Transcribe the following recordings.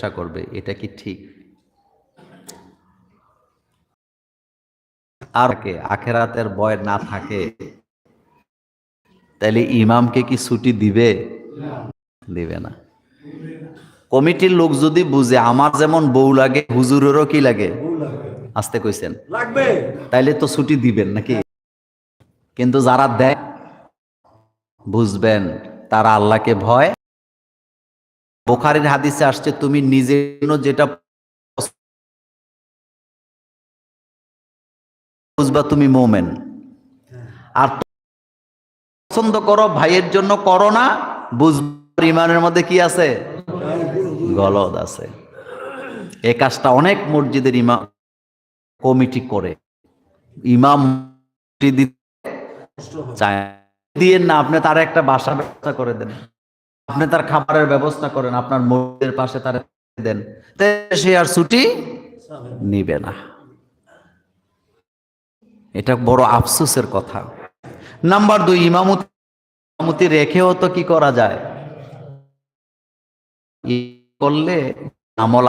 ব্যবসা করবে এটা কি ঠিক? আর আখেরাতের ভয় না থাকে? তাহলে ইমামকে কি ছুটি দিবে? দিবে না। কমিটির লোক যদি বুঝে আমার যেমন বউ লাগে হুজুরেরও কি লাগে? আসতে কইছেন। লাগবে। তাইলে তো ছুটি দিবেন নাকি? কিন্তু যারা দেয় বুঝবেন তারা আল্লাহকে ভয় বোখারির হাদিসে আসছে, তুমি নিজের জন্য যেটা বুঝবা তুমি মোমেন। আর পছন্দ করো, ভাইয়ের জন্য করো না বুঝবা ইমানের মধ্যে কি আছে? গলদ আছে। এ কাজটা অনেক মসজিদের ইমাম কমিটি করে। ইমাম। দিয়ে না, আপনি তার একটা বাসা ব্যবস্থা করে দেন। আপনি তার খাবারের ব্যবস্থা করেন আপনার মসজিদের পাশে তার দেন। সে আর ছুটি নিবে না। এটা বড় আফসোসের কথা। নাম্বার দুই ইমামতি ইমামতি রেখেও তো কি করা যায়? করলে আমল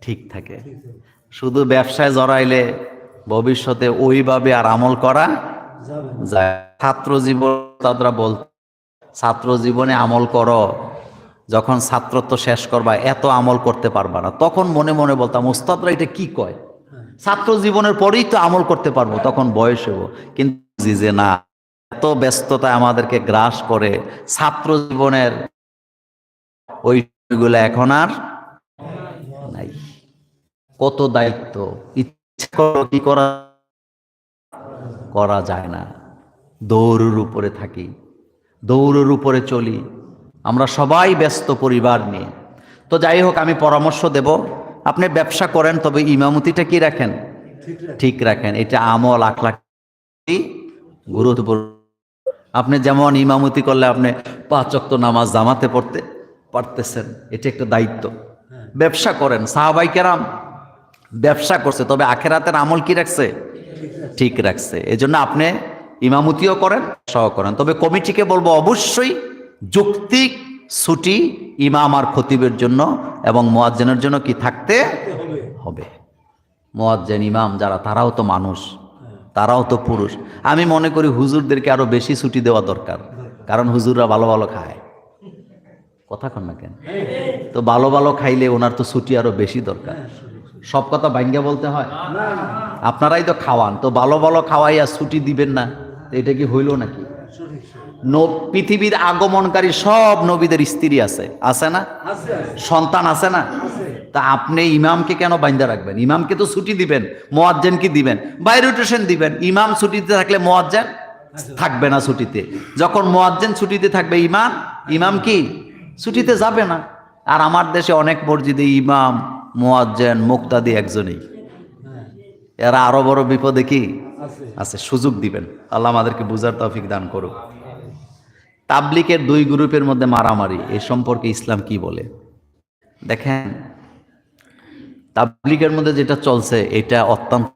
ঠিক থাকে? শুধু ব্যবসায় জড়াইলে ভবিষ্যতে ওইভাবে আর আমল করা যায় ছাত্র জীবন তারা বল ছাত্র জীবনে আমল করো। যখন ছাত্রত্ব শেষ করবা, এত আমল করতে পারবা না। তখন মনে মনে বলতাম, ওস্তাদরা এটা কি কয়? ছাত্র জীবনের পরেই তো আমল করতে পারব, তখন বয়স হব কিন্তু যে না। এত ব্যস্ততা আমাদেরকে গ্রাস করে ছাত্র জীবনের ওইগুলো এখন আর নাই। কত দায়িত্ব, ইচ্ছা কি করা? করা যায় না। দৌড়ের উপরে থাকি। দৌড়ের উপরে চলি। আমরা সবাই ব্যস্ত পরিবার নিয়ে। তো যাই হোক, আমি পরামর্শ দেব। আপনি ব্যবসা করেন, তবে ইমামতিটা কি রাখেন? ঠিক রাখেন। এটা আমল আখলাখ গুরুত্বপূর্ণ। আপনি যেমন ইমামতি করলে আপনি পাঁচ অক্ত নামাজ জামাতে পড়তে, পারতেছেন। এটা একটা দায়িত্ব। ব্যবসা করেন। সাহাবাই কেরাম ব্যবসা করছে, তবে আখেরাতের আমল কি রাখছে? ঠিক রাখছে। এজন্য আপনি ইমামতিও করেন সহ করেন। তবে কমিটিকে বলব অবশ্যই যৌক্তিক ছুটি ইমাম আর খতিবের জন্য এবং মোয়াজ্জেনের জন্য কি থাকতে হবে। মোয়াজ্জেন, ইমাম যারা, তারাও তো মানুষ, তারাও তো পুরুষ। আমি মনে করি হুজুরদেরকে আরও বেশি ছুটি দেওয়া দরকার, কারণ হুজুররা ভালো ভালো খায়। কথা কন না কেন? তো ভালো ভালো খাইলে ওনার তো ছুটি আরও বেশি দরকার। সব কথা ভাঙ্গা বলতে হয়? আপনারাই তো খাওয়ান, তো ভালো ভালো খাওয়াইয়া ছুটি দিবেন না। এটা কি হইল নাকি। পৃথিবীর আগমনকারী সব নবীদের স্ত্রী আছে। আছে না? সন্তান আছে না? তা আপনি ইমামকে কেন বাইন্দা রাখবেন? ইমামকে তো ছুটি দিবেন মোয়াজ্জেন কি দিবেন বাইরে রোটেশন দিবেন। ইমাম ছুটিতে থাকলে মোয়াজ্জেন থাকবে না ছুটিতে। যখন মোয়াজ্জেন ছুটিতে থাকবে ইমাম ইমাম কি? ছুটিতে যাবে না। আর আমার দেশে অনেক মসজিদে ইমাম মোয়াজ্জেন মুক্তাদি একজনই। এরা আরও বড় বিপদে কি? আছে। সুযোগ দিবেন। আল্লাহ আমাদেরকে বুঝার তৌফিক দান করুক। তাবলিকের দুই গ্রুপের মধ্যে মারামারি, এ সম্পর্কে ইসলাম কি বলে? দেখেন, তাবলিকের মধ্যে যেটা চলছে, এটা অত্যন্ত